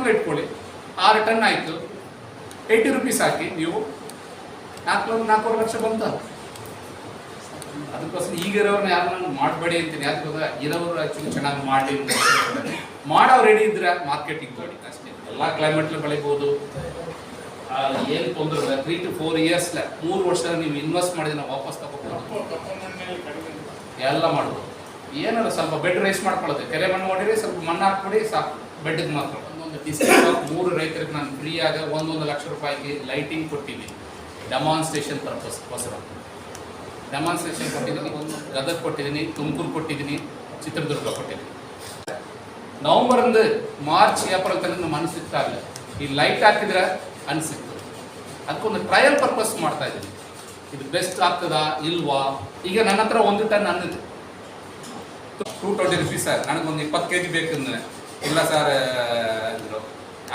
ತಿಂಗಳು ಇಟ್ಕೊಳ್ಳಿ. ಆರು ಟನ್ ಆಯಿತು. ಏಯ್ಟಿ ರುಪೀಸ್ ಹಾಕಿ ನೀವು. ನಾಲ್ಕು ನಾಲ್ಕೂವರೆ ಲಕ್ಷ ಬಂತ. ಅದಕ್ಕೋಸ್ಕರ ಈಗಿರೋರ್ನ ಯಾರನ್ನ ಮಾಡಬೇಡಿ ಅಂತೀನಿ. ಯಾಕೆ ಗೊತ್ತಾ? ಇರೋರು ಆ್ಯಕ್ಚುಲಿ ಚೆನ್ನಾಗಿ ಮಾಡಿ ಮಾಡೋ ರೆಡಿ ಇದ್ರೆ ಮಾರ್ಕೆಟಿಂಗ್ ಮಾಡಿ ಅಷ್ಟೇ. ಎಲ್ಲ ಕ್ಲೈಮೇಟ್ಲು ಬೆಳಿಬೋದು. ಏನು ತೊಂದರೆ ಇಲ್ಲ. ತ್ರೀ ಟು ಫೋರ್ ಇಯರ್ಸ್ ಮೂರು ವರ್ಷ ನೀವು ಇನ್ವೆಸ್ಟ್ ಮಾಡಿದ್ರೆ ವಾಪಸ್ ತಗೋಬೋದು. ಎಲ್ಲ ಮಾಡ್ಬೋದು. ಏನಾರ ಸ್ವಲ್ಪ ಬೆಡ್ ರೈಸ್ ಮಾಡ್ಕೊಳ್ಳುತ್ತೆ ಕೆರೆ ಮಣ್ಣು ಮಾಡಿರಿ ಸ್ವಲ್ಪ ಮಣ್ಣು ಹಾಕ್ಬಿಡಿ ಸಾಕು. ಬೆಡ್ಗೆ ಮಾತ್ರ. ಡಿಸ್ಕೌಂಟ್ ಮೂರು ರೈತರಿಗೆ ನಾನು ಫ್ರೀಯಾಗ ಒಂದೊಂದು ಲಕ್ಷ ರೂಪಾಯಿಗೆ ಲೈಟಿಂಗ್ ಕೊಟ್ಟಿದ್ದೀನಿ ಡೆಮಾನ್ಸ್ಟ್ರೇಷನ್ ಪರ್ಪಸ್ಗೋಸ್ಕರ ಡೆಮಾನ್ಸ್ಟ್ರೇಷನ್ ಕೊಟ್ಟಿದ್ದೀನಿ ಗದಗ ಕೊಟ್ಟಿದ್ದೀನಿ ತುಮಕೂರು ಕೊಟ್ಟಿದ್ದೀನಿ ಚಿತ್ರದುರ್ಗ ಕೊಟ್ಟಿದ್ದೀನಿ ನವಂಬರಿಂದ ಮಾರ್ಚ್, ಏಪ್ರಿಲ್ ತನಕ ನಮ್ಮ ಅನಿಸುತ್ತಾಗಲ್ಲ ಈ ಲೈಟ್ ಹಾಕಿದ್ರೆ ಅನಿಸಿತ್ತು ಅದಕ್ಕೊಂದು ಟ್ರಯಲ್ ಪರ್ಪಸ್ ಮಾಡ್ತಾ ಇದ್ದೀನಿ ಇದು ಬೆಸ್ಟ್ ಆಗ್ತದಾ, ಇಲ್ವಾ? ಈಗ ನನ್ನ ಹತ್ರ ಒಂದು ಟನ್ ಅನ್ನಿದೆ ಟೂ ಟ್ವೆಂಟಿ ರುಪೀಸ್ ಸರ್. ನನಗೊಂದು ಇಪ್ಪತ್ತು ಕೆ ಜಿ ಬೇಕಂದ್ರೆ. ಇಲ್ಲ ಸರ್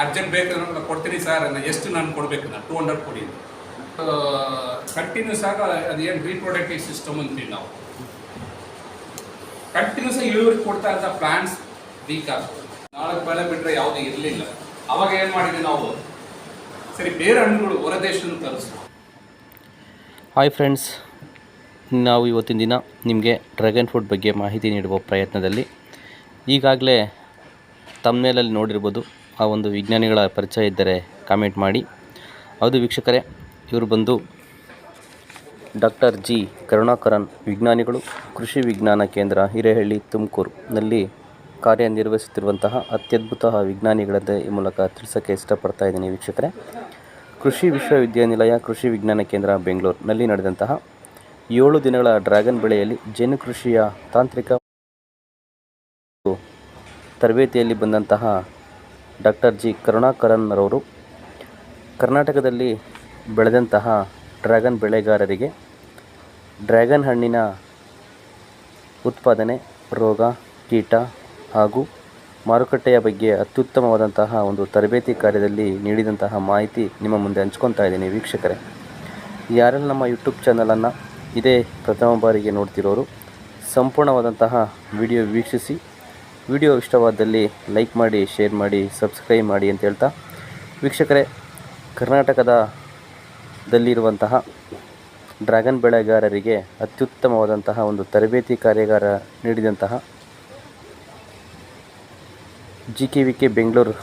ಅರ್ಜೆಂಟ್ ಬೇಕಂದ್ರೆ ನಾನು ಕೊಡ್ತೀನಿ ಸರ್ ಎಷ್ಟು ನಾನು ಕೊಡಬೇಕು ನಾನು? ಟೂ ಹಂಡ್ರೆಡ್ ಕೊಡಿ ಕಂಟಿನ್ಯೂಸ್ ಅದು ಏನು ರೀಪ್ರೊಡಕ್ಟಿವ್ ಸಿಸ್ಟಮ್ ಅಂತೀವಿ ನಾವು. ಕಂಟಿನ್ಯೂಸ್ ಆಗಿ ಇಳುವರಿ ಕೊಡ್ತಾ ಇದ್ದ ಪ್ಲಾಂಟ್ಸ್ ವೀಕ್ ಆಗ್ತದೆ ನಾಲ್ಕು ಬೆಳೆ ಬಿಟ್ಟರೆ ಯಾವುದು ಇರಲಿಲ್ಲ. ಅವಾಗ ಏನು ಮಾಡಿದ್ವಿ ನಾವು? ಸರಿ, ಬೇರೆ ಹಣ್ಣುಗಳು ಹೊರ ದೇಶದಿಂದ ತರಿಸುವ ಹಾಯ್ ಫ್ರೆಂಡ್ಸ್ ನಾವು ಇವತ್ತಿನ ದಿನ ನಿಮಗೆ ಡ್ರ್ಯಾಗನ್ ಫ್ರೂಟ್ ಬಗ್ಗೆ ಮಾಹಿತಿ ನೀಡುವ ಪ್ರಯತ್ನದಲ್ಲಿ ಈಗಾಗಲೇ ತಮ್ಮೇಲಲ್ಲಿ ನೋಡಿರ್ಬೋದು. ಆ ಒಂದು ವಿಜ್ಞಾನಿಗಳ ಪರಿಚಯ ಇದ್ದರೆ ಕಾಮೆಂಟ್ ಮಾಡಿ. ಹೌದು ವೀಕ್ಷಕರೇ, ಇವರು ಬಂದು ಡಾಕ್ಟರ್ ಜಿ. ಕರುಣಾಕರನ್ ವಿಜ್ಞಾನಿಗಳು, ಕೃಷಿ ವಿಜ್ಞಾನ ಕೇಂದ್ರ ಹಿರೇಹಳ್ಳಿ ತುಮಕೂರಿನಲ್ಲಿ ಕಾರ್ಯನಿರ್ವಹಿಸುತ್ತಿರುವಂತಹ ಅತ್ಯದ್ಭುತ ವಿಜ್ಞಾನಿಗಳದ್ದೇ ಈ ಮೂಲಕ ತಿಳಿಸೋಕ್ಕೆ ಇಷ್ಟಪಡ್ತಾ ಇದ್ದೀನಿ ವೀಕ್ಷಕರೇ. ಕೃಷಿ ವಿಶ್ವವಿದ್ಯಾನಿಲಯ, ಕೃಷಿ ವಿಜ್ಞಾನ ಕೇಂದ್ರ ಬೆಂಗಳೂರಿನಲ್ಲಿ ನಡೆದಂತಹ ಏಳು ದಿನಗಳ ಡ್ರ್ಯಾಗನ್ ಬೆಳೆಯಲ್ಲಿ ಜೇನು ಕೃಷಿಯ ತಾಂತ್ರಿಕ ತರಬೇತಿಯಲ್ಲಿ ಬಂದಂತಹ ಡಾಕ್ಟರ್ ಜಿ. ಕರುಣಾಕರನ್ರವರು ಕರ್ನಾಟಕದಲ್ಲಿ ಬೆಳೆದಂತಹ ಡ್ರ್ಯಾಗನ್ ಬೆಳೆಗಾರರಿಗೆ ಡ್ರ್ಯಾಗನ್ ಹಣ್ಣಿನ ಉತ್ಪಾದನೆ, ರೋಗ, ಕೀಟ ಹಾಗೂ ಮಾರುಕಟ್ಟೆಯ ಬಗ್ಗೆ ಅತ್ಯುತ್ತಮವಾದಂತಹ ಒಂದು ತರಬೇತಿ ಕಾರ್ಯದಲ್ಲಿ ನೀಡಿದಂತಹ ಮಾಹಿತಿ ನಿಮ್ಮ ಮುಂದೆ ಹಂಚ್ಕೊತಾ ಇದ್ದೀನಿ ವೀಕ್ಷಕರೇ. ಯಾರೆಲ್ಲ ನಮ್ಮ ಯೂಟ್ಯೂಬ್ ಚಾನಲನ್ನು ಇದೇ ಪ್ರಥಮ ಬಾರಿಗೆ ನೋಡ್ತಿರೋರು, ಸಂಪೂರ್ಣವಾದಂತಹ ವಿಡಿಯೋ ವೀಕ್ಷಿಸಿ ವಿಡಿಯೋ ಇಷ್ಟವಾದಲ್ಲಿ ಲೈಕ್ ಮಾಡಿ, ಶೇರ್ ಮಾಡಿ, ಸಬ್ಸ್ಕ್ರೈಬ್ ಮಾಡಿ ಅಂತ ಹೇಳ್ತಾ ವೀಕ್ಷಕರೇ ಕರ್ನಾಟಕದ ದಲ್ಲಿರುವಂತಹ ಡ್ರ್ಯಾಗನ್ ಬೆಳೆಗಾರರಿಗೆ ಅತ್ಯುತ್ತಮವಾದಂತಹ ಒಂದು ತರಬೇತಿ ಕಾರ್ಯಾಗಾರ ನೀಡಿದಂತಹ G K V K Bengaluru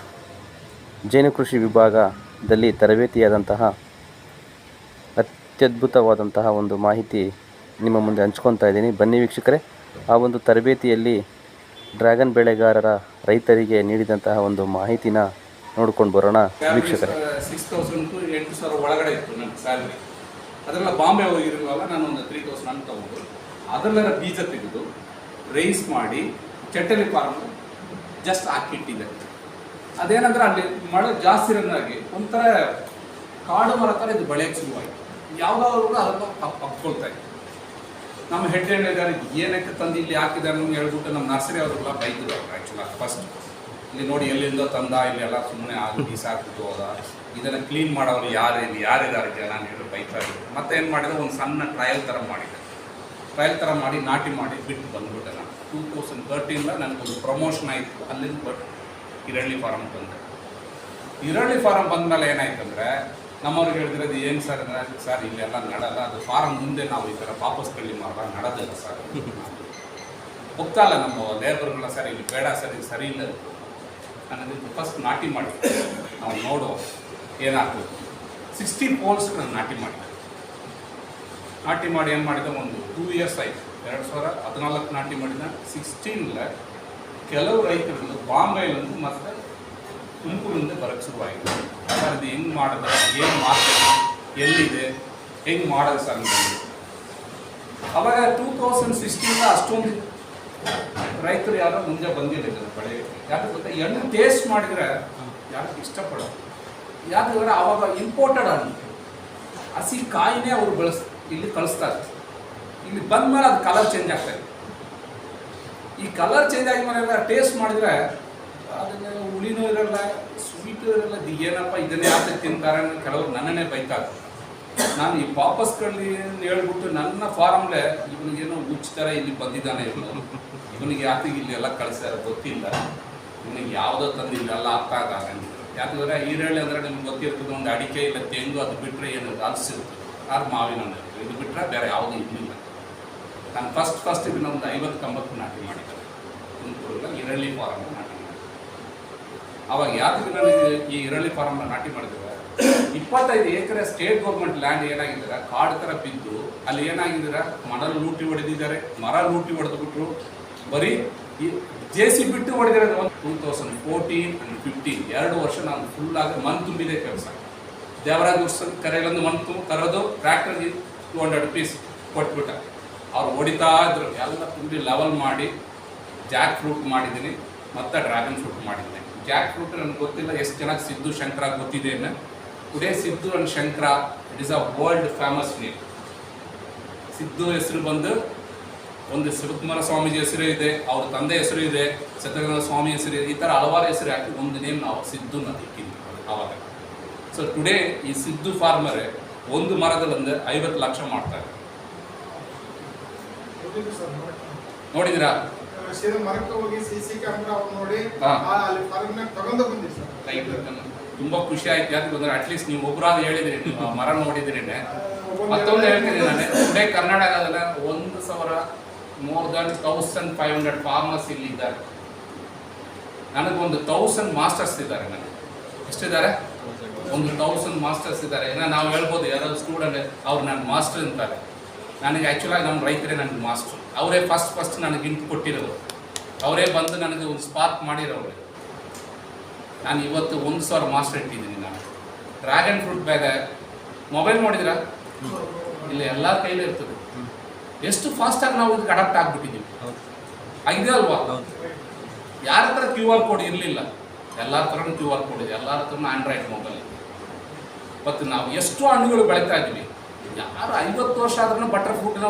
ಜೇನು ಕೃಷಿ ವಿಭಾಗದಲ್ಲಿ ತರಬೇತಿಯಾದಂತಹ ಅತ್ಯದ್ಭುತವಾದಂತಹ ಒಂದು ಮಾಹಿತಿ ನಿಮ್ಮ ಮುಂದೆ ಹಂಚ್ಕೊತಾ ಇದ್ದೀನಿ. ಬನ್ನಿ ವೀಕ್ಷಕರೇ, ಆ ಒಂದು ತರಬೇತಿಯಲ್ಲಿ ಡ್ರ್ಯಾಗನ್ ಬೆಳೆಗಾರರ ರೈತರಿಗೆ ನೀಡಿದಂತಹ ಒಂದು ಮಾಹಿತಿನ ನೋಡ್ಕೊಂಡು ಬರೋಣ ವೀಕ್ಷಕರೇ. ಸಿಕ್ಸ್ ತೌಸಂಡ್ ಟು ಎಂಟು ಸಾವಿರ ಒಳಗಡೆ ಇತ್ತು ನನ್ನ ಸ್ಯಾಲ್ರಿ ಅದೆಲ್ಲ ಬಾಂಬೆ ಹೋಗಿರುವಾಗ ನಾನು ಒಂದು ತ್ರೀ ತೌಸಂಡ್ ಅಂತ ತಗೊಂಡು, ಅದರಲ್ಲೆಲ್ಲ ಬೀಜ ತೆಗೆದು ರೈಸ್ ಮಾಡಿ ಚಟ್ಟಲಿ ಫಾರ್ಮ್ ಜಸ್ಟ್ ಹಾಕಿಟ್ಟಿದ್ದೆ. ಅದೇನಂದ್ರೆ ಅಲ್ಲಿ ಮಳೆ ಜಾಸ್ತಿ ಇರೋದಾಗಿ ಒಂಥರ ಕಾಡು ಮರ ಥರ ಇದು ಬೆಳೆಯೋಕ್ಕೆ ಶುರುವಾಯಿತು. ಯಾವುದಾದ್ರು ಅದನ್ನು ಹಾಕ್ಕೊಳ್ತಾ ಇತ್ತು. ನಮ್ಮ ಹೆಡ್ ಹೇಳಿದ್ದಾರೆ ಏನಕ್ಕೆ ತಂದು ಇಲ್ಲಿ ಹಾಕಿದ್ದಾರೆ ಅಂತ ಹೇಳ್ಬಿಟ್ಟು ನಮ್ಮ ನರ್ಸರಿ ಅವರೆಲ್ಲ ಬೈದ್ರು ಆ್ಯಕ್ಚುಲಾಗಿ ಫಸ್ಟ್ ಇಲ್ಲಿ ನೋಡಿ ಎಲ್ಲಿಂದ ತಂದ ಇಲ್ಲೆಲ್ಲ ಸುಮ್ಮನೆ ಆಗಿ ಬೀಸಾಕ್ಬಿಟ್ಟು ಹೋದ. ಇದನ್ನು ಕ್ಲೀನ್ ಮಾಡೋರು ಯಾರು ಇಲ್ಲಿ? ಯಾರಿದ್ದಾರೆ ಜನ ಅಂತ ಹೇಳಿ ಬೈತಾ ಇದ್ರು. ಮತ್ತೆ ಏನು ಮಾಡಿದೆ ಒಂದು ಸಣ್ಣ ಟ್ರಯಲ್ ಥರ ಮಾಡಿದೆ ಟ್ರಯಲ್ ಥರ ಮಾಡಿ ನಾಟಿ ಮಾಡಿ ಬಿಟ್ಟು ಬಂದ್ಬಿಟ್ಟೆ ನಾನು. ಟೂ ತೌಸಂಡ್ ತರ್ಟೀನ್ಲ ನನಗೊಂದು ಪ್ರಮೋಷನ್ ಆಯಿತು. ಅಲ್ಲಿಂದ ಬಟ್ ಈರಳ್ಳಿ ಫಾರಮ್ ಬಂದೆ. ಹಿರಳ್ಳಿ ಫಾರಮ್ ಬಂದಮೇಲೆ ಏನಾಯ್ತಂದ್ರೆ ನಮ್ಮವ್ರಿಗೆ ಹೇಳಿದ್ರದು ಏನು ಸರ್ ಅಂದರೆ ಸರ್ ಇಲ್ಲೆಲ್ಲ ನಡಲ್ಲ ಅದು ಫಾರಮ್ ಮುಂದೆ ನಾವು ಈ ಥರ ವಾಪಸ್ ಕಳ್ಳಿ ಮಾಡ ನಡೋದಿಲ್ಲ ಸರ್ ಹೋಗ್ತಾ ಇಲ್ಲ ನಮ್ಮ ಲೇಬರ್ಗಳ ಸರ್ ಇಲ್ಲಿ ಬೇಡ ಸರ್ ಇದು ಸರಿ ಇಲ್ಲ ನನಗೆ ಫಸ್ಟ್ ನಾಟಿ ಮಾಡಿ ನಾವು ನೋಡುವ ಏನಾಗ್ತದೆ ಸಿಕ್ಸ್ಟಿ ಪೋಲ್ಸ್ಗಳನ್ನ ನಾಟಿ ಮಾಡಿದೆ ನಾಟಿ ಮಾಡಿ ಏನು ಮಾಡಿದೆ ಒಂದು ಟೂ ಇಯರ್ಸ್ ಆಯಿತು ಎರಡು ಸಾವಿರ ಹದಿನಾಲ್ಕು ನಾಟಿ ಮಾಡಿದ ಸಿಕ್ಸ್ಟೀನ್ಲ ಕೆಲವು ರೈತರು ಬಾಂಬೆಲಂದು ಮತ್ತು ತುಮಕೂರಿಂದ ಬರೋಕ್ಕೆ ಶುರುವಾಯಿತು ಸರ್ ಇದು ಹೆಂಗೆ ಮಾಡಿದ್ರೆ, ಏನು ಮಾರ್ಕೆಟ್ ಎಲ್ಲಿದೆ, ಹೆಂಗೆ ಮಾಡೋದು ಸರ್ ಅವಾಗ ಟೂ ತೌಸಂಡ್ ಸಿಕ್ಸ್ಟೀನ್ ಅಷ್ಟೊಂದು ರೈತರು ಯಾರೋ ಮುಂದೆ ಬಂದಿಲ್ಲ ಬೆಳೆ. ಯಾಕೆ ಗೊತ್ತಾ? ಎಣ್ಣೆ ಟೇಸ್ಟ್ ಮಾಡಿದ್ರೆ ಯಾರು ಇಷ್ಟಪಡೋದು ಯಾಕಂದ್ರೆ ಅವಾಗ ಇಂಪೋರ್ಟೆಡ್ ಆಗಿ ಹಸಿ ಕಾಯಿನೇ ಅವ್ರು ಬಳಸ್, ಇಲ್ಲಿ ಕಳಿಸ್ತಾರೆ ಇಲ್ಲಿ ಬಂದ್ಮೇಲೆ ಅದು ಕಲರ್ ಚೇಂಜ್ ಆಗ್ತದೆ ಈ ಕಲರ್ ಚೇಂಜ್ ಆದ್ಮೇಲೆ ಟೇಸ್ಟ್ ಮಾಡಿದ್ರೆ ಅದನ್ನ ಹುಳಿನೂ ಇರಲ್ಲ ಸ್ವೀಟು ಇರಲ್ಲ ಇದು ಏನಪ್ಪ ಇದನ್ನೇ ಯಾಕೆ ತಿಂತಾರೆ ಕೆಲವರು ನನ್ನನ್ನೇ ಬೈತಾರೆ. ನಾನು ಈ ವಾಪಸ್ಗಳಲ್ಲಿ ಹೇಳ್ಬಿಟ್ಟು ನನ್ನ ಫಾರ್ಮ್ಲೆ ಇವನಿಗೇನೋ ಹುಚ್ಚ ಥರ ಇಲ್ಲಿ ಬಂದಿದ್ದಾನೆ ಇವನು. ಇವನಿಗೆ ಯಾಕೆ ಇಲ್ಲಿ ಎಲ್ಲ ಕಳಿಸ್ಯಾರ ಗೊತ್ತಿಲ್ಲ. ನಿಮಗೆ ಯಾವುದೋ ತಂದಿಲ್ಲ ಎಲ್ಲ ಅರ್ಥ ಆಗಂಗಿಲ್ಲ. ಯಾಕಂದ್ರೆ ಈರುಳ್ಳಿ ಅಂದ್ರೆ ನಿಮ್ಗೆ ಗೊತ್ತಿರ್ತದೆ, ಒಂದು ಅಡಿಕೆ ಇಲ್ಲ ತೆಂಗು ಅದು ಬಿಟ್ಟರೆ ಏನು ಹಲಸಿರ್ತದೆ ಆರು ಮಾವಿನ. ಇದು ಬಿಟ್ಟರೆ ಬೇರೆ ಯಾವುದೂ ಇರಲಿಲ್ಲ ನಾನು ಫಸ್ಟ್ ಫಸ್ಟ್ ಇದನ್ನ ಒಂದು ಐವತ್ತು ಕಂಬತ್ತು ನಾಟಿ ಮಾಡಿದ್ದೆ ತುಮಕೂರಲ್ಲಿ ಈರುಳ್ಳಿ ಫಾರಮ್ ಅವಾಗ ನನಗೆ ಈ ಈರುಳ್ಳಿ ಫಾರಮ್ನ ನಾಟಿ ಮಾಡಿದ್ರೆ ಇಪ್ಪತ್ತೈದು ಎಕರೆ ಸ್ಟೇಟ್ ಗೌರ್ಮೆಂಟ್ ಲ್ಯಾಂಡ್ ಏನಾಗಿದ್ದಾರೆ? ಕಾಡು ಥರ ಬಿದ್ದು ಅಲ್ಲಿ ಏನಾಗಿದ್ದಾರೆ? ಮಣಲು ಲೂಟಿ ಹೊಡೆದಿದ್ದಾರೆ. ಮರ ಲೂಟಿ ಹೊಡೆದ್ಬಿಟ್ರು. ಬರೀ ಈ ಜೆ ಸಿ ಬಿಟ್ಟು ಹೊಡೆದಿರೋದು ಒಂದು two thousand fourteen and fifteen ಎರಡು ವರ್ಷ ನಾನು ಫುಲ್ ಆಗಿ ಮನ್ ತುಂಬಿದೆ ಕೆಲಸ. ದೇವರಾಜ ಉತ್ಸವ ಕರೆಯಲ್ಲೊಂದು ಮನ್ ತುಂಬ ಕರೋದು ಟ್ರ್ಯಾಕ್ಟರ್ಗೆ ಟೂ ಹಂಡ್ರೆಡ್ ರುಪೀಸ್ ಕೊಟ್ಬಿಟ್ಟ. ಅವ್ರು ಹೊಡಿತಾ ಇದ್ರು. ಎಲ್ಲ ತುಂಬಿ ಲೆವೆಲ್ ಮಾಡಿ ಜಾಕ್ ಫ್ರೂಟ್ ಮಾಡಿದ್ದೀನಿ. ಮತ್ತು ಡ್ರ್ಯಾಗನ್ ಫ್ರೂಟ್ ಮಾಡಿದ್ದೀನಿ. ಜಾಕ್ ಫ್ರೂಟ್ ನನಗೆ ಗೊತ್ತಿಲ್ಲ ಎಷ್ಟು ಚೆನ್ನಾಗಿ ಸಿದ್ದು ಶಂಕರ ಗೊತ್ತಿದೆ today Siddu and Shankara it is a world famous name Siddu ಹೆಸರು ಬಂದು ಒಂದು ಶಿವಕುಮಾರ ಸ್ವಾಮೀಜಿ ಹೆಸರು ಇದೆ, ಅವ್ರ ತಂದೆ ಹೆಸರು ಇದೆ, ಸತ್ಯನಾರಾಯಣ ಸ್ವಾಮಿ ಹೆಸರು ಇದೆ, ಈ ಥರ ಹಲವಾರು ಹೆಸರು ಹಾಕಿ ಒಂದು ನೇಮ್ ನಾವು ಸಿದ್ದು ಇಟ್ಟಿದ್ವಿ ಅವಾಗ. ಸೊ ಟುಡೇ ಈ ಸಿದ್ದು ಫಾರ್ಮರ್ ಒಂದು ಮರದಲ್ಲಿ ಐವತ್ತು ಲಕ್ಷ ಮಾಡ್ತಾರೆ. ಹೋಗಿದ್ದು ಸರ್. ಮರಕ್ಕೆ ಹೋಗಿ ಸಿ ಸಿ ಕ್ಯಾಮ್ರಾ ಅವ್ರು ನೋಡಿ ಆ ಅಲ್ಲಿ ಫಾರ್ಮ್ನಾಗ ತಗೊಂಡು ಬಂದಿವಿ ಸರ್. ತುಂಬಾ ಖುಷಿ ಆಯ್ತು ಯಾಕೆ ಬಂದ್ರೆ ಅಟ್ಲೀಸ್ಟ್ ನೀವು ಒಬ್ಬರಾದ ಹೇಳಿದ್ರಿ ನೀವು ಮರ ನೋಡಿದ್ರಿ ಮತ್ತೊಂದು ಹೇಳ್ತೀನಿ ನಾನು. ಟುಡೇ ಕರ್ನಾಟಕದಲ್ಲಿ ಒಂದು ಸಾವಿರ more than thousand five hundred farmers ಇಲ್ಲಿ ಇದ್ದಾರೆ ನನಗೊಂದು ತೌಸಂಡ್ ಮಾಸ್ಟರ್ಸ್ ಇದ್ದಾರೆ ನನಗೆ. ಎಷ್ಟಿದ್ದಾರೆ? ಒಂದು ತೌಸಂಡ್ ಮಾಸ್ಟರ್ಸ್ ಇದ್ದಾರೆ. ಏನೋ ನಾವು ಹೇಳ್ಬೋದು ಯಾರಾದ್ರು ಸ್ಟೂಡೆಂಟ್ ಅವ್ರು ನನ್ನ ಮಾಸ್ಟರ್ ಅಂತಾರೆ. ನನಗೆ ಆ್ಯಕ್ಚುಲಾಗಿ ನಮ್ಮ ರೈತರೇ ನನಗೆ ಮಾಸ್ಟರ್ ಅವರೇ ಫಸ್ಟ್ ಫಸ್ಟ್ ನನಗೆ ಇಂಟು ಕೊಟ್ಟಿರೋದು ಅವರೇ ಬಂದು ನನಗೆ ಒಂದು ಸ್ಪಾರ್ಕ್ ಮಾಡಿರೋರು. ನಾನು ಇವತ್ತು ಒಂದು ಸಾವಿರ ಮಾಸ್ಟರ್ ಇಟ್ಟಿದ್ದೀನಿ ನಾನು. ಡ್ರ್ಯಾಗನ್ ಫ್ರೂಟ್ ಬ್ಯಾಗ ಮೊಬೈಲ್ ನೋಡಿದ್ರಾ ಇಲ್ಲ ಎಲ್ಲ ಕೈಲೂ ಇರ್ತದೆ. ಎಷ್ಟು ಫಾಸ್ಟಾಗಿ ನಾವು ಇದಕ್ಕೆ ಅಡಾಪ್ಟ್ ಆಗಿಬಿಟ್ಟಿದ್ದೀವಿ. ಆಗಿದೆ ಅಲ್ವಾ? ಯಾರ ಹತ್ರ ಕ್ಯೂ ಆರ್ ಕೋಡ್ ಇರಲಿಲ್ಲ. ಎಲ್ಲರ ಥರನೂ ಕ್ಯೂ ಆರ್ ಕೋಡ್ ಇದೆ. ಎಲ್ಲರ ಹತ್ರನೂ ಆಂಡ್ರಾಯ್ಡ್ ಮೊಬೈಲ್ ಇದೆ. ಮತ್ತು ನಾವು ಎಷ್ಟು ಹಣ್ಣುಗಳು ಬೆಳೀತಾ ಇದ್ದೀವಿ? ಯಾರು ಐವತ್ತು ವರ್ಷ ಆದ್ರೂ ಬಟರ್ ಫ್ರೂಟ್ನ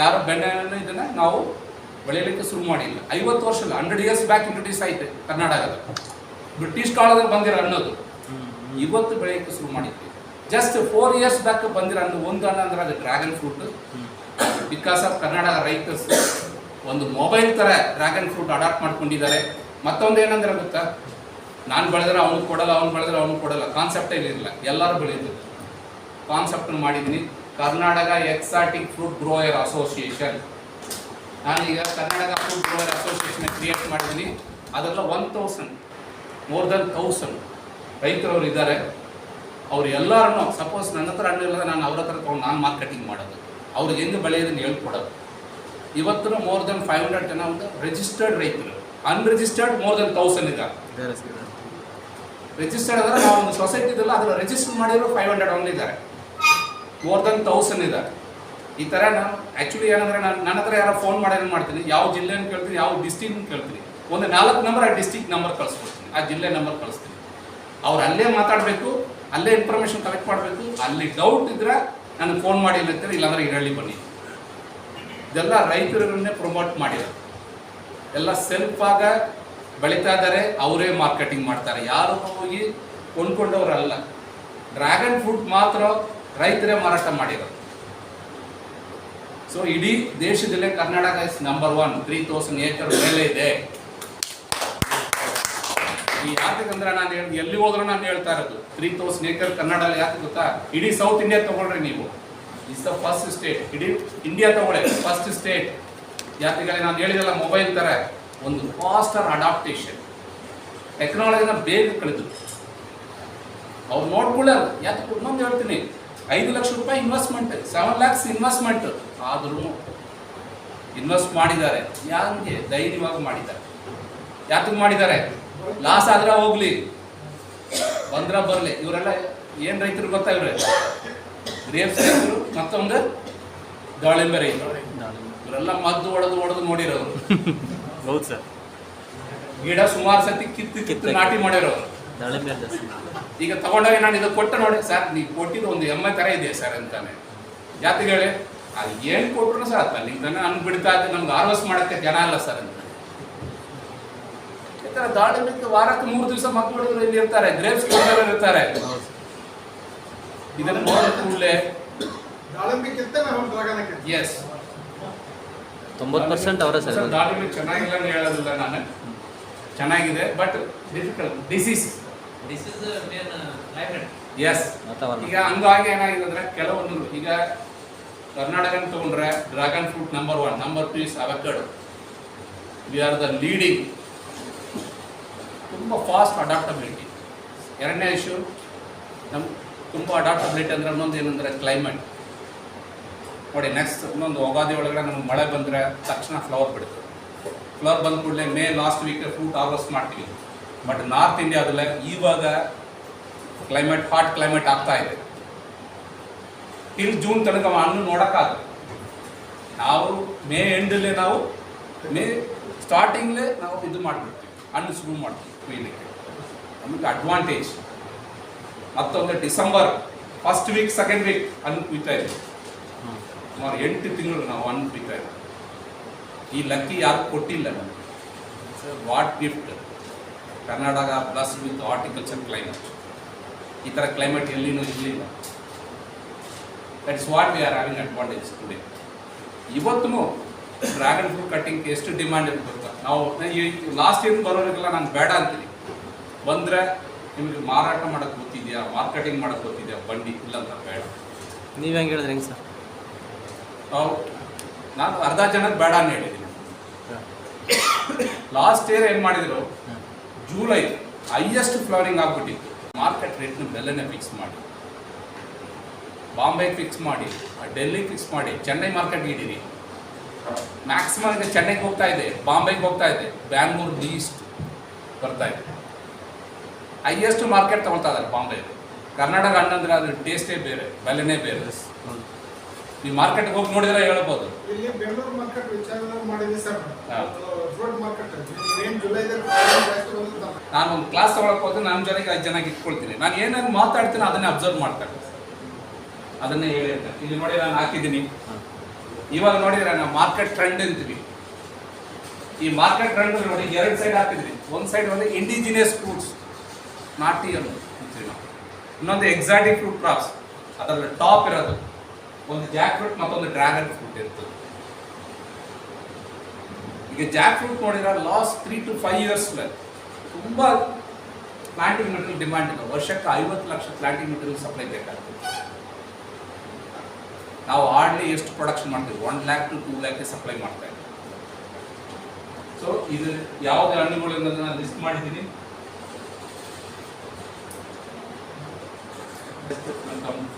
ಯಾರು ಬೆಣ್ಣೆ ಇದನ್ನ ನಾವು ಬೆಳೆಯಲಿಕ್ಕೆ ಶುರು ಮಾಡಿಲ್ಲ. ಐವತ್ತು ವರ್ಷ ಇಲ್ಲ ಹಂಡ್ರೆಡ್ ಇಯರ್ಸ್ ಬ್ಯಾಕ್ ಇಂಟ್ರೊಡ್ಯೂಸ್ ಆಯ್ತು ಕರ್ನಾಟಕದ ಬ್ರಿಟಿಷ್ ಕಾಲದಲ್ಲಿ ಬಂದಿರ ಅನ್ನೋದು. ಇವತ್ತು ಬೆಳೆಯಕ್ಕೆ ಶುರು ಮಾಡಿದ್ವಿ. ಜಸ್ಟ್ ಫೋರ್ ಇಯರ್ಸ್ ಬ್ಯಾಕ್ ಬಂದಿರ ಹಣ್ಣು ಒಂದು ಅನ್ನ ಅಂದ್ರೆ ಅದು dragon fruit because of Karnataka ರೈತರ್ಸ್ ಒಂದು ಮೊಬೈಲ್ ಥರ ಡ್ರ್ಯಾಗನ್ ಫ್ರೂಟ್ ಅಡಾಪ್ಟ್ ಮಾಡ್ಕೊಂಡಿದ್ದಾರೆ. ಮತ್ತೊಂದು ಏನಂದ್ರೆ ಗೊತ್ತಾ? ನಾನು ಬೆಳೆದ್ರೆ ಅವನು ಕೊಡಲ್ಲ, ಅವ್ನು ಬೆಳೆದ್ರೆ ಅವನು ಕೊಡಲ್ಲ. ಕಾನ್ಸೆಪ್ಟೇ ಇರಲಿಲ್ಲ ಎಲ್ಲರೂ ಬೆಳೆಯೋದು ಕಾನ್ಸೆಪ್ಟ್ ಮಾಡಿದ್ದೀನಿ. Karnataka exotic fruit grower association ನಾನೀಗ Karnataka fruit grower association create ಮಾಡಿದ್ದೀನಿ. ಅದೆಲ್ಲ one thousand more than thousand ರೈತರವ್ರು ಇದ್ದಾರೆ. ಅವ್ರು ಎಲ್ಲರನ್ನೂ ಸಪೋಸ್ ನನ್ನ ಹತ್ರ ಹಣ್ಣು ಇಲ್ಲದ ನಾನು ಅವ್ರ ಹತ್ರ ತೊಗೊಂಡು ನಾನು ಮಾರ್ಕೆಟಿಂಗ್ ಮಾಡೋದು. ಅವ್ರಿಗೆ ಹೆಂಗೆ ಬೆಳೆಯೋದನ್ನು ಹೇಳ್ಕೊಡೋದು. ಇವತ್ತು ಮೋರ್ ದನ್ ಫೈವ್ ಹಂಡ್ರೆಡ್ ಜನ ಒಂದು ರಿಜಿಸ್ಟರ್ಡ್ ರೈತರು. ಅನ್ರಿಜಿಸ್ಟರ್ಡ್ ಮೋರ್ ದನ್ ತೌಸಂಡ್ ಇದ್ದಾರೆ ರಿಜಿಸ್ಟರ್ಡ್ ಅಂದರೆ ನಾವು ಒಂದು ಸೊಸೈಟಿ ಇದೆಲ್ಲ ಅದರ ರಿಜಿಸ್ಟರ್ ಮಾಡಿರೋ ಫೈವ್ ಹಂಡ್ರೆಡ್ ಓನ್ಲಿ ಇದ್ದಾರೆ. ಮೋರ್ ದನ್ ತೌಸಂಡ್ ಇದೆ. ಈ ಥರ ನಾನು ಆ್ಯಕ್ಚುಲಿ ಏನಂದ್ರೆ ನಾನು ನನ್ನ ಹತ್ರ ಯಾರೋ ಫೋನ್ ಮಾಡಿ ಏನು ಮಾಡ್ತೀನಿ, ಯಾವ ಜಿಲ್ಲೆನ ಕೇಳ್ತೀನಿ, ಯಾವ ಡಿಸ್ಟಿಕ್ ಕೇಳ್ತೀನಿ. ಒಂದು ನಾಲ್ಕು ನಂಬರ್ ಆ ಡಿಸ್ಟಿಕ್ ನಂಬರ್ ಕಳಿಸ್ಕೊಡ್ತೀನಿ. ಆ ಜಿಲ್ಲೆ ನಂಬರ್ ಕಳಿಸ್ತೀನಿ. ಅವ್ರು ಅಲ್ಲೇ ಮಾತಾಡಬೇಕು, ಅಲ್ಲೇ ಇನ್ಫಾರ್ಮೇಷನ್ ಕಲೆಕ್ಟ್ ಮಾಡಬೇಕು, ಅಲ್ಲಿ ಡೌಟ್ ಇದ್ರೆ ನನಗೆ ಫೋನ್ ಮಾಡಿ ಅಂತಾರೆ ಇಲ್ಲಾಂದ್ರೆ ಇರಳ್ಳಿ ಬನ್ನಿ. ಇದೆಲ್ಲ ರೈತರನ್ನೇ ಪ್ರಮೋಟ್ ಮಾಡಿರೋದು. ಎಲ್ಲ ಸೆಲ್ಫ್ ಆಗ ಬೆಳೀತಾ ಇದ್ದಾರೆ, ಅವರೇ ಮಾರ್ಕೆಟಿಂಗ್ ಮಾಡ್ತಾರೆ. ಯಾರು ಹೋಗಿ ಕೊಂಡ್ಕೊಂಡವರಲ್ಲ. ಡ್ರ್ಯಾಗನ್ ಫ್ರೂಟ್ ಮಾತ್ರ ರೈತರೇ ಮಾರಾಟ ಮಾಡಿರೋದು. ಸೊ ಇಡೀ ದೇಶದಲ್ಲೇ Karnataka is number one three thousand acre ಮೇಲೆ ಇದೆ. ಈ ಯಾತಕ್ಕಂದ್ರೆ ನಾನು ಹೇಳಿ, ಎಲ್ಲಿ ಹೋದ್ರೂ ನಾನು ಹೇಳ್ತಾ ಇರೋದು. ತ್ರೀ ತೌಸಂಡ್ ಏಕರ್ ಕನ್ನಡ ಯಾಕೆ ಗೊತ್ತಾ? ಇಡೀ ಸೌತ್ ಇಂಡಿಯಾ ತಗೊಳ್ರಿ ನೀವು. ಇಸ್ ದ ಫಸ್ಟ್ ಸ್ಟೇಟ್ ಇಡೀ ಇಂಡಿಯಾ ತಗೊಳ್ಳಿ. ಫಸ್ಟ್ ಸ್ಟೇಟ್ ಯಾಕಂದ್ರೆ ನಾನು ಹೇಳಿದಲ್ಲ ಮೊಬೈಲ್ ಥರ ಒಂದು ಫಾಸ್ಟರ್ ಅಡಾಪ್ಟೇಷನ್ ಟೆಕ್ನಾಲಜಿನ ಬೇಗ ಕಳೆದು. ಅವ್ರು ನೋಡ್ಕೊಳ್ಳೋರು. ಯಾಕೆ ಇನ್ನೊಂದು ಹೇಳ್ತೀನಿ. ಐದು ಲಕ್ಷ ರೂಪಾಯಿ ಇನ್ವೆಸ್ಟ್ಮೆಂಟ್ ಸೆವೆನ್ ಲ್ಯಾಕ್ಸ್ ಇನ್ವೆಸ್ಟ್ಮೆಂಟ್ ಆದರೂ ಇನ್ವೆಸ್ಟ್ ಮಾಡಿದ್ದಾರೆ. ಯಾಕೆ ಧೈರ್ಯವಾಗಿ ಮಾಡಿದ್ದಾರೆ. ಯಾತಕ್ಕೆ ಮಾಡಿದ್ದಾರೆ? ಲಾಸ್ ಆದ್ರೆ ಹೋಗ್ಲಿ. ಬಂದ್ರ ಬರಲಿ. ಇವರೆಲ್ಲ ಏನ್ ರೈತರು ಗೊತ್ತಾ ಇವ್ರೆ? ಗ್ರೇಪ್ಸ್ ರೈತರು ಮತ್ತೊಂದು ದಾಳಿಂಬೆ ರೈತರು. ಇವರೆಲ್ಲ ಮದ್ದು ಹೊಡೆದು ಹೊಡೆದು ನೋಡಿರೋರು. ಹೌದು ಸರ್. ಗಿಡ ಸುಮಾರು ಸತಿ ಕಿತ್ತು ಕಿತ್ತು ನಾಟಿ ಮಾಡಿರೋರು. ದಾಳಿಂಬೆ ಜಾಸ್ತಿ ಈಗ ತಗೊಂಡಾಗ ನಾನು ಇದು ಕೊಟ್ಟ ನೋಡಿ ಸರ್ ನೀವು ಕೊಟ್ಟಿದ್ದು ಒಂದು ಎಮ್ಮೆ ಥರ ಇದೆ ಸರ್ ಅಂತಾನೆ. ಯಾತಿಗೆ ಹೇಳಿ ಅದು ಏನು ಕೊಟ್ರು ಸರ್ ಅಲ್ಲಿ ತಾನೆ ನನ್ಗೆ ಬಿಡ್ತಾ ಇದ್ದೆ ನಮ್ಗೆ ಆರ್ವಸ್ ಮಾಡಕ್ಕೆ ಜನ ಅಲ್ಲ ಸರ್ ಅಂತ. ಈ ಥರ ದಾಳಿಂಬೆಗೆ ವಾರಕ್ಕೆ ಮೂರು ದಿವಸ ಮಕ್ಕಳು ಇಲ್ಲಿ ಇರ್ತಾರೆ ಗ್ರೇಪ್ಸ್ ಇರ್ತಾರೆ. ಇದನ್ನು ನೋಡಿದ ಕೂಡಲೇ ಎಸ್ ತೊಂಬತ್ತು ಪರ್ಸೆಂಟ್ ಅವರೇ ಸರ್ ದಾಳಿಂಬೆ ಚೆನ್ನಾಗಿಲ್ಲ ಹೇಳೋದಿಲ್ಲ ನಾನು. ಚೆನ್ನಾಗಿದೆ but difficult disease this is main climate as ವಾತಾವರಣ. ಈಗ ಹಂಗಾಗಿ ಏನಾಗಿದೆ ಅಂದ್ರೆ ಕೆಲವೊಂದು ಈಗ ಕರ್ನಾಟಕ ತಗೊಂಡ್ರೆ dragon fruit number one number two is avocado we are the leading ತುಂಬ ಫಾಸ್ಟ್ ಅಡಾಪ್ಟಬಿಲಿಟಿ ಎರಡನೇ ಇಶ್ಯೂ ನಮ್ ತುಂಬ ಅಡಾಪ್ಟಬಿಲಿಟಿ ಅಂದ್ರೆ ಇನ್ನೊಂದು ಏನಂದ್ರೆ ಕ್ಲೈಮೇಟ್ ನೋಡಿ ನೆಕ್ಸ್ಟ್ ಇನ್ನೊಂದು ಯುಗಾದಿ ಒಳಗಡೆ ನಮ್ಗೆ ಮಳೆ ಬಂದರೆ ತಕ್ಷಣ ಫ್ಲವರ್ ಬಿಡುತ್ತೆ. ಫ್ಲವರ್ ಬಂದ ಕೂಡಲೇ May last week fruit harvest ಮಾಡ್ತೀವಿ. ಬಟ್ ನಾರ್ತ್ ಇಂಡಿಯಾದಲ್ಲಿ ಇವಾಗ ಕ್ಲೈಮೇಟ್ ಹಾಟ್ ಕ್ಲೈಮೇಟ್ ಆಗ್ತಾ ಇದೆ. ಟಿಲ್ ಜೂನ್ ತನಕ ಹಣ್ಣು ನೋಡೋಕ್ಕಾಗಲ್ಲ. ನಾವು ಮೇ ಎಂಡಲ್ಲೇ ನಾವು, ಮೇ ಸ್ಟಾರ್ಟಿಂಗ್ಲೇ ನಾವು ಇದು ಮಾಡಿಬಿಡ್ತೀವಿ. ಹಣ್ಣು ಶುರು ಮಾಡ್ತೀವಿ ಕುಯ್ಲಿಕ್ಕೆ ನಮಗೆ ಅಡ್ವಾಂಟೇಜ್ ಮತ್ತೊಂದು December first week second week ಹಣ್ಣು ಕುಯ್ತಾ ಇದ್ದೀವಿ. ಸುಮಾರು ಎಂಟು ತಿಂಗಳು ನಾವು ಹಣ್ಣು ಕುಯ್ತಾ ಇದ್ದೀವಿ. ಈ ಲಕ್ಕಿ ಯಾರು ಕೊಟ್ಟಿಲ್ಲ ನಮಗೆ. What gift Karnataka plus with horticulture climate ಈ ಥರ ಕ್ಲೈಮೇಟ್ ಎಲ್ಲಿನೂ ಇರಲಿಲ್ಲ. That's what we are having advantage today ಇವತ್ತು ಡ್ರ್ಯಾಗನ್ ಫ್ರೂಟ್ ಕಟ್ಟಿಂಗ್ ಎಷ್ಟು ಡಿಮ್ಯಾಂಡ್ ಇರುತ್ತೆ ಗೊತ್ತಾ? ನಾವು ಈ ಲಾಸ್ಟ್ ಇಯರ್ ಬರೋರಿಗೆಲ್ಲ ನಾನು ಬೇಡ ಅಂತೀನಿ. ಬಂದರೆ ನಿಮಗೆ ಮಾರಾಟ ಮಾಡೋಕ್ಕೆ ಗೊತ್ತಿದೆಯಾ? ಮಾರ್ಕೆಟಿಂಗ್ ಮಾಡೋಕ್ಕೆ ಗೊತ್ತಿದೆಯಾ? ಬಂಡಿ ಇಲ್ಲ ಅಂತ ಬೇಡ. ನೀವು ಹೆಂಗೆ ಹೇಳಿದ್ರಿ ಹೆಂಗೆ ಸರ್? ನಾವು ನಾನು ಅರ್ಧ ಜನಕ್ಕೆ ಬೇಡ ಅಂತ ಹೇಳಿದ್ದೀನಿ. ಲಾಸ್ಟ್ ಇಯರ್ ಏನು ಮಾಡಿದ್ರು? ಜೂಲೈ ಹೈಯೆಸ್ಟ್ ಫ್ಲವರಿಂಗ್ ಆಗ್ಬಿಟ್ಟಿತ್ತು. ಮಾರ್ಕೆಟ್ ರೇಟ್ನ ಬೆಲೆನೇ ಫಿಕ್ಸ್ ಮಾಡಿ. ಬಾಂಬೆ ಫಿಕ್ಸ್ ಮಾಡಿ ಡೆಲ್ಲಿ ಫಿಕ್ಸ್ ಮಾಡಿ, ಚೆನ್ನೈ ಮಾರ್ಕೆಟ್ಗೆ ಇಡೀರಿ. ಮ್ಯಾಕ್ಸಿಮಮ್ ಈಗ ಚೆನ್ನೈಗೆ ಹೋಗ್ತಾ ಇದೆ, ಬಾಂಬೆಗೆ ಹೋಗ್ತಾ ಇದೆ, ಬ್ಯಾಂಗ್ಳೂರ್ ಈಸ್ಟ್ ಬರ್ತಾ ಇದೆ. ಹೈಯೆಸ್ಟ್ ಮಾರ್ಕೆಟ್ ತಗೊಳ್ತಾ ಇದ್ದಾರೆ ಬಾಂಬೆ ಕರ್ನಾಟಕ ಹಣ್ಣಂದ್ರೆ ಅದ್ರ ಟೇಸ್ಟೇ ಬೇರೆ, ಬೆಲೆನೇ ಬೇರೆ. ನೀವು ಮಾರ್ಕೆಟ್ಗೆ ಹೋಗಿ ನೋಡಿದ್ರೆ ಹೇಳ್ಬೋದು. ಇಲ್ಲಿ ಬೆಂಗಳೂರು ಮಾರ್ಕೆಟ್ ವಿಚಾರದಲ್ಲಿ ಮಾಡಿದ್ವಿ ಸರ್. ರೋಡ್ ಮಾರ್ಕೆಟ್ ಜುಲೈದಲ್ಲಿ ಬಂದಿತ್ತು ನಾನು ಒಂದು ಕ್ಲಾಸ್ ತಗೊಳಕ್ ಹೋದ್ರೆ ನಾನು ಜೊತೆಗೆ ಐದು ಜನಕ್ಕೆ ಇಟ್ಕೊಳ್ತೀನಿ. ನಾನು ಏನೇನು ಮಾತಾಡ್ತೀನಿ ಅದನ್ನೇ ಅಬ್ಸರ್ವ್ ಮಾಡ್ತಾರೆ. ಅದನ್ನೇ ಹೇಳಿ ಇಲ್ಲಿ ನೋಡಿ ನಾನು ಹಾಕಿದ್ದೀನಿ. ಇವಾಗ ನೋಡಿದ್ರೆ ನಾವು ಮಾರ್ಕೆಟ್ ಟ್ರೆಂಡ್ ಅಂತೀವಿ. ಈ ಮಾರ್ಕೆಟ್ ಟ್ರೆಂಡ್ ನೋಡಿ ಎರಡು ಸೈಡ್ ಹಾಕಿದ್ರಿ ಒಂದು ಸೈಡ್ ಒಂದು ಇಂಡಿಜಿನಿಯಸ್ ಫ್ರೂಟ್ಸ್ ನಾಟಿ ಅಂತೀವಿ ನಾವು. ಇನ್ನೊಂದು ಎಕ್ಸಾಟಿಕ್ ಫ್ರೂಟ್ ಕ್ರಾಪ್ಸ್ ಅದರಲ್ಲಿ ಟಾಪ್ ಇರೋದು. ಒಂದು ಜಾಕ್ ಫ್ರೂಟ್ ಮತ್ತೊಂದು ಡ್ರ್ಯಾಗನ್ ಫ್ರೂಟ್ ಇರ್ತದೆ. ಈಗ ಜಾಕ್ ಫ್ರೂಟ್ ನೋಡಿದ್ರೆ last three to five years ತುಂಬ ಪ್ಲಾಂಟಿಂಗ್ ಮೆಟೀರಿಯಲ್ ಡಿಮ್ಯಾಂಡ್ ಇದೆ. ವರ್ಷಕ್ಕೆ ಐವತ್ತು ಲಕ್ಷ ಪ್ಲಾಂಟಿಂಗ್ ಮೆಟೀರಿಯಲ್ ಸಪ್ಲೈ ಬೇಕಾಗ್ತದೆ. ನಾವು ಹಾರ್ಡ್ಲಿ ಎಷ್ಟು ಪ್ರೊಡಕ್ಷನ್ ಮಾಡ್ತೀವಿ? ಒನ್ ಲ್ಯಾಕ್ ಟು ಟೂ ಲ್ಯಾಕ್ಗೆ ಸಪ್ಲೈ ಮಾಡ್ತಾ ಇದ್ದೀವಿ. ಸೊ ಇದು ಯಾವುದೇ ಹಣ್ಣುಗಳು ನಾನು ಲಿಸ್ಟ್ ಮಾಡಿದ್ದೀನಿ.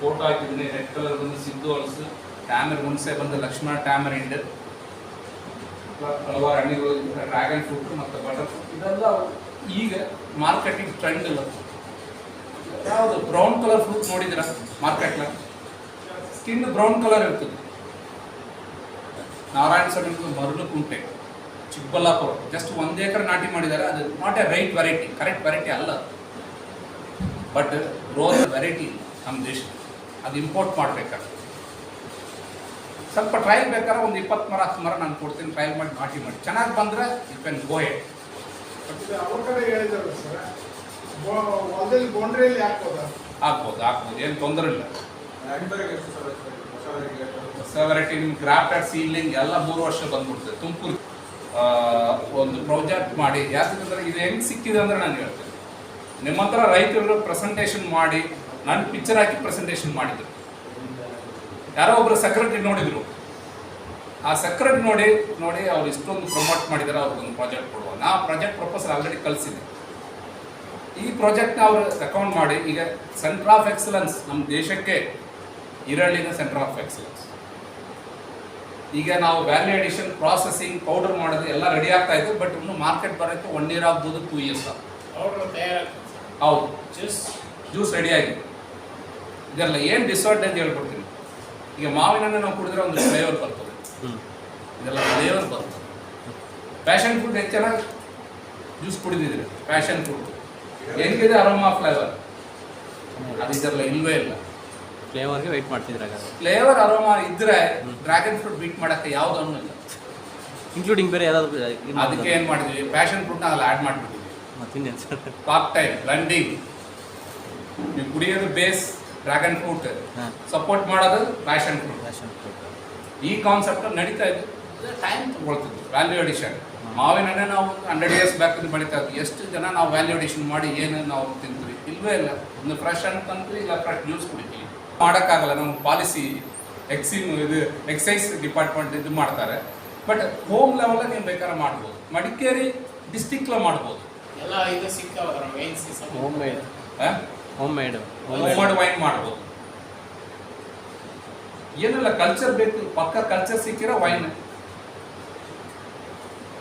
ಫೋಟೋ ಹಾಕಿದ್ದೀನಿ ರೆಡ್ ಕಲರ್ ಬಂದು ಸಿದ್ದು ಹೊಲಸು ಟ್ಯಾಮರ್ ಹುಣಸೆ ಬಂದು ಲಕ್ಷ್ಮಣ ಟ್ಯಾಮರ್ ಇಂಡ್ ಹಲವಾರು ಹಣ್ಣುಗಳು ಡ್ರ್ಯಾಗನ್ ಫ್ರೂಟ್ ಮತ್ತು ಬಟರ್ ಫ್ರೂಟ್ ಇದೆಲ್ಲ ಈಗ ಮಾರ್ಕೆಟಿಂಗ್ ಟ್ರೆಂಡ್ ಇಲ್ಲ. ಯಾವುದು? ಬ್ರೌನ್ ಕಲರ್ ಫ್ರೂಟ್ ನೋಡಿದಿರ ಮಾರ್ಕೆಟ್ನ ಸ್ಕಿನ್ ಬ್ರೌನ್ ಕಲರ್ ಇರ್ತದೆ. ನಾರಾಯಣ ಸ್ವಾಮಿ ಮರಳು ಕುಂಟೆ. ಚಿಕ್ಕಬಳ್ಳಾಪುರ. ಜಸ್ಟ್ ಒಂದು ಎಕರೆ ನಾಟಿ ಮಾಡಿದ್ದಾರೆ. ಅದು not a right variety correct variety ಅಲ್ಲ. ಬಟ್ ರೋಸ್ ವೆರೈಟಿ ನಮ್ಮ ದೇಶಕ್ಕೆ ಅದು ಇಂಪೋರ್ಟ್ ಮಾಡಬೇಕಾಗ್ತದೆ. ಸ್ವಲ್ಪ ಟ್ರಯಲ್ ಬೇಕಾದ್ರೆ ಒಂದು ಇಪ್ಪತ್ತು ಮರ ಹತ್ತು ಮರ ನಾನು ಕೊಡ್ತೀನಿ ಟ್ರಯಲ್ ಮಾಡಿ ನಾಟಿ ಮಾಡಿ. ಚೆನ್ನಾಗಿ ಬಂದರೆ ಯು ಕ್ಯಾನ್ ಗೋ ಹೆಡ್ ಆಗ್ಬೋದು ಅವ್ರ ಕಡೆ ಹೇಳಿದಾರೆ ಸರ್ ಹೊಲದಲ್ಲಿ ಬೌಂಡ್ರಿಯಲ್ಲಿ ಹಾಕ್ಬೋದಾ? ಹಾಕ್ಬೋದು ಹಾಕ್ಬೋದು ಏನು ತೊಂದರೆ ಇಲ್ಲ. ಹೊಸ ವೆರೈಟಿ ನಿಮ್ಮ ಗ್ರಾಫ್ಟೆಡ್ ಸೀಲಿಂಗ್ ಎಲ್ಲ ಮೂರು ವರ್ಷ ಬಂದ್ಬಿಡ್ತದೆ ತುಮಕೂರು ಒಂದು ಪ್ರಾಜೆಕ್ಟ್ ಮಾಡಿ ಯಾಕಂದ್ರೆ ಇದು ಹೆಂಗೆ ಸಿಕ್ಕಿದೆ ಅಂದರೆ ನಾನು ಹೇಳ್ತೇನೆ. ನಿಮ್ಮ ಹತ್ರ ರೈತರು ಪ್ರೆಸೆಂಟೇಷನ್ ಮಾಡಿ ನಾನು ಪಿಕ್ಚರ್ ಹಾಕಿ ಪ್ರೆಸೆಂಟೇಷನ್ ಮಾಡಿದ್ರು ಯಾರೋ ಒಬ್ಬರು ಸೆಕ್ರೆಟರಿ ನೋಡಿದ್ರು. ಆ ಸೆಕ್ರೆಟರಿ ನೋಡಿ ನೋಡಿ ಅವ್ರು ಇಷ್ಟೊಂದು ಪ್ರಮೋಟ್ ಮಾಡಿದಾರೆ ಅವ್ರಿಗೊಂದು ಪ್ರಾಜೆಕ್ಟ್ ಕೊಡುವ. ನಾ ಪ್ರಾಜೆಕ್ಟ್ ಪ್ರಪೋಸಲ್ ಆಲ್ರೆಡಿ ಕಳಿಸಿದೆ ಈ ಪ್ರಾಜೆಕ್ಟ್ನ ಅವರು ಅಕೌಂಟ್ ಮಾಡಿ ಈಗ ಸೆಂಟರ್ ಆಫ್ ಎಕ್ಸಲೆನ್ಸ್ ನಮ್ಮ ದೇಶಕ್ಕೆ ಈರಳ್ಳಿನ ಸೆಂಟರ್ ಆಫ್ ಎಕ್ಸಲೆನ್ಸ್ ಈಗ ನಾವು ವ್ಯಾಲ್ಯೂ ಅಡಿಷನ್ ಪ್ರಾಸೆಸಿಂಗ್ ಪೌಡರ್ ಮಾಡೋದು ಎಲ್ಲ ರೆಡಿ ಆಗ್ತಾ ಇದೆ ಬಟ್ ಇನ್ನು ಮಾರ್ಕೆಟ್ ಬರೋಕ್ಕೆ ಒನ್ ಇಯರ್ ಆಗ್ಬೋದು ಟೂ ಇಯರ್ಸ್ ಹೌದು. ಜ್ಯೂಸ್ ಜ್ಯೂಸ್ ರೆಡಿ ಆಗಿದೆ. ಇದೆಲ್ಲ ಏನು ಡಿಸ್ಅಡ್ವಾಂಟೇಜ್ ಹೇಳ್ಕೊಡ್ತೀನಿ. ಈಗ ಮಾವಿನ ಹಣ್ಣು ನಾವು ಕುಡಿದ್ರೆ ಒಂದು ಫ್ಲೇವರ್ ಬರ್ತದೆ. ಇದೆಲ್ಲ ಫ್ಲೇವರ್ ಬರ್ತದೆ. ಪ್ಯಾಷನ್ ಫ್ರೂಟ್ ಹೆಚ್ಚು ಜನ ಜ್ಯೂಸ್ ಕುಡಿದಿದ್ದೀರಿ? ಪ್ಯಾಷನ್ ಫ್ರೂಟ್ ಹೆಂಗಿದೆ ಅರೋಮಾ ಫ್ಲೇವರ್ ಅದು ಇದೆಲ್ಲ ಇಲ್ವೇ ಇಲ್ಲ. ಫ್ಲೇವರ್ಗೆ ವೆಯ್ಟ್ ಮಾಡ್ತಿದ್ರೆ ಫ್ಲೇವರ್ ಅರೋಮಾ ಇದ್ರೆ ಡ್ರ್ಯಾಗನ್ ಫ್ರೂಟ್ ಬೀಟ್ ಮಾಡಕ್ಕೆ ಯಾವುದನ್ನು ಇಲ್ಲ. ಇನ್ಕ್ಲೂಡಿಂಗ್ ಬೇರೆ ಯಾವ್ದಾದ್ರು ಅದಕ್ಕೆ ಏನು ಮಾಡಿದ್ವಿ? ಪ್ಯಾಷನ್ ಫ್ರೂಟ್ನ ಅಲ್ಲಿ ಆ್ಯಡ್ ಮಾಡಿಬಿಟ್ಟಿದ್ವಿ. ಮತ್ತಿನ್ನೇನು ಸರ್? ಕಾಕ್ಟೈಲ್ ಬ್ಲೆಂಡಿಂಗ್ ನೀವು ಕುಡಿಯೋದು ಬೇಸ್ ಡ್ರ್ಯಾಗನ್ ಫ್ರೂಟ್ ಸಪೋರ್ಟ್ ಮಾಡೋದು ಪ್ಯಾಷನ್ ಫ್ರೂಟ್ ಫ್ಯಾಷನ್ ಈ ಕಾನ್ಸೆಪ್ಟ್ ನಡೀತಾ ಇದ್ದು ಟೈಮ್ ತಗೊಳ್ತಿದ್ವಿ ವ್ಯಾಲ್ಯೂ ಅಡಿಷನ್ ಹಾಂ. ಮಾವಿನ ಹಣ್ಣೆ ನಾವು ಹಂಡ್ರೆಡ್ ಇಯರ್ಸ್ ಬ್ಯಾಕ್ ಬೆಳೀತಾ ಇದ್ವಿ. ಎಷ್ಟು ಜನ ನಾವು ವ್ಯಾಲ್ಯೂ ಅಡಿಷನ್ ಮಾಡಿ ಏನು ನಾವು ತಿಂತೀವಿ ಇಲ್ವೇ ಇಲ್ಲ. ಒಂದು ಫ್ರೆಶ್ ಹಣ್ಣು ತಂದ್ವಿ ಇಲ್ಲ ಫ್ರೆಶ್ ಜ್ಯೂಸ್ ಕುಡಿತೀವಿ ಮಾಡೋಕ್ಕಾಗಲ್ಲ ನಮ್ಮ ಪಾಲಿಸಿ ಎಕ್ಸಿಮ್ ಇದು ಎಕ್ಸೈಸ್ ಡಿಪಾರ್ಟ್ಮೆಂಟ್ ಇದು ಮಾಡ್ತಾರೆ. ಬಟ್ ಹೋಮ್ ಲೆವೆಲ್ ನೀವು ಬೇಕಾದ್ರೆ ಮಾಡ್ಬೋದು. ಮಡಿಕೇರಿ ಡಿಸ್ಟಿಕ್ಲ ಮಾಡ್ಬೋದು. ಎಲ್ಲ ಇದು main wines home made home made ಮಾಡಿ ವೈನ್ ಮಾಡ್ಬೋದು. ಏನಿಲ್ಲ ಕಲ್ಚರ್ ಬೇಕು. ಪಕ್ಕ ಕಲ್ಚರ್ ಸಿಕ್ಕಿರೋ ವೈನ್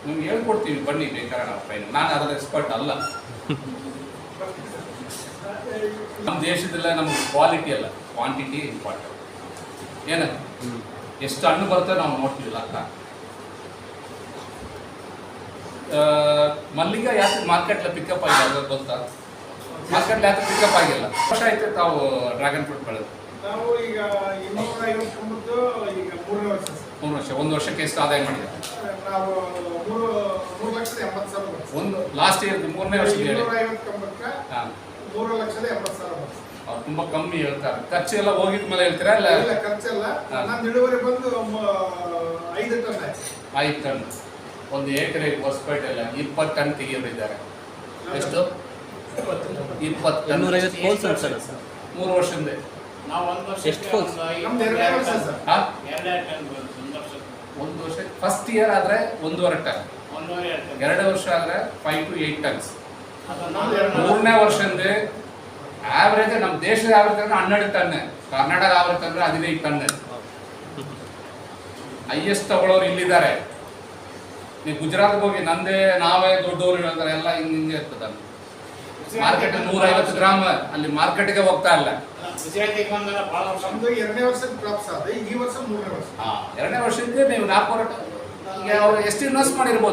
ನಿಮ್ಗೆ ಹೇಳ್ಕೊಡ್ತೀನಿ ಬನ್ನಿ ಬೇಕಾದ್ರೆ ನಾವು ವೈನ್ ನಾನು ಅದರ ಎಕ್ಸ್ಪರ್ಟ್ ಅಲ್ಲ. ನಮ್ಮ ದೇಶದಲ್ಲ ನಮ್ಗೆ ಕ್ವಾಲಿಟಿ ಅಲ್ಲ. ಕ್ವಾಂಟಿಟಿ ಇಂಪಾರ್ಟೆಂಟ್ ಏನು? ಎಷ್ಟು ಹಣ್ಣು ಬರುತ್ತೆ ನಾವು ನೋಡ್ತೀವಿ ಅಕ್ಕ ಮಲ್ಲಿಗೆ ಯಾಕೆ ಮಾರ್ಕೆಟ್ಲ ಪಿಕಪ್ ಆಗಿದೆ ಗೊತ್ತಾ ಮಾರ್ಕೆಟ್ಲ ಯಾಕೆ ಪಿಕಪ್ ಆಗಿಲ್ಲ. ವರ್ಷ ಆಯ್ತು ತಾವು ಡ್ರ್ಯಾಗನ್ ಫ್ರೂಟ್ ಬೆಳೆದು. ನಾವು ಈಗ ಇನ್ನೂರ ಐವತ್ತೊಂಬತ್ತು ಈಗ ಮೂರನೇ ವರ್ಷ. ಮೂರು ವರ್ಷ ಒಂದು ವರ್ಷಕ್ಕೆ ಎಷ್ಟು ಆದಾಯ ಮಾಡಿದೆ? ನಾವು ಮೂರು ಮೂರು ಲಕ್ಷದ ಎಂಬತ್ತು ಸಾವಿರ ಒಂದು ಲಾಸ್ಟ್ ಇಯರ್ ಮೂರನೇ ವರ್ಷ ಇನ್ನೂರ ಐವತ್ತೊಂಬತ್ತಕ್ಕೆ ಮೂರು ಲಕ್ಷದ ಎಂಬತ್ತು ಸಾವಿರ ತುಂಬ ಕಮ್ಮಿ ಹೇಳ್ತಾರೆ. ಖರ್ಚು ಎಲ್ಲ ಹೋಗಿದ ಮೇಲೆ ಹೇಳ್ತೀರಾ ಇಲ್ಲ? ಇಲ್ಲ ಖರ್ಚೆಲ್ಲ. ಹಾ. ನನ್ನ ಇಳುವರಿ ಬಂದು ಐದು ಟನ್ ಐದು ಟನ್ ಒಂದು ಎಕರೆ ಹೊಸಪೇಟೆಲ್ಲ ಇಪ್ಪತ್ತು ಟನ್ ತೆಗೆಯೋರಿದ್ದಾರೆ ಎಷ್ಟು? ಇಪ್ಪತ್ತು ಮೂರು ವರ್ಷದಿಂದ. ನಾವು ಒಂದು ವರ್ಷ ಒಂದು ವರ್ಷ ಫಸ್ಟ್ ಇಯರ್ ಆದ್ರೆ ಒಂದೂವರೆ ಟನ್. ಎರಡು ವರ್ಷ ಆದ್ರೆ ಫೈವ್ ಟು ಏಯ್ಟ್ ಟನ್ಸ್ ಮೂರನೇ ವರ್ಷದಿಂದ ಆವ್ರೇಜ್ ನಮ್ಮ ದೇಶದ ಆವ್ರೇಜ್ ಅಂದ್ರೆ ಹನ್ನೆರಡು ಟನ್ ಕರ್ನಾಟಕ ಆವ್ರೇಜ್ ಅಂದ್ರೆ ಹದಿನೈದು ಟನ್ ಹೈಯೆಸ್ಟ್ ತಗೊಳ್ಳೋರು ಇಲ್ಲಿದ್ದಾರೆ. ನೀವು ಗುಜರಾತ್ಗೆ ಹೋಗಿ ನಂದೇ ನಾವೇ ದೊಡ್ಡವರು ಹೇಳ್ತಾರೆ ಎಲ್ಲ ಹಿಂಗೆ ಹಿಂಗೆ ಇರ್ತದೆ ಮಾರ್ಕೆಟ್ ನೂರೈವತ್ತು ಗ್ರಾಮ್ ಅಲ್ಲಿ ಮಾರ್ಕೆಟ್ಗೆ ಹೋಗ್ತಾ ಇಲ್ಲ. ಎರಡನೇ ವರ್ಷಕ್ಕೆ ಕ್ರಾಪ್ಸ್ ಆದ ಈ ವರ್ಷ ಮೂರನೇ ವರ್ಷ. ಎರಡನೇ ವರ್ಷದಿಂದ ನೀವು ನಾಲ್ಕು ಈಗ ಅವ್ರು ಎಷ್ಟು ಇನ್ವೆಸ್ಟ್ ಮಾಡಿರ್ಬೋದು?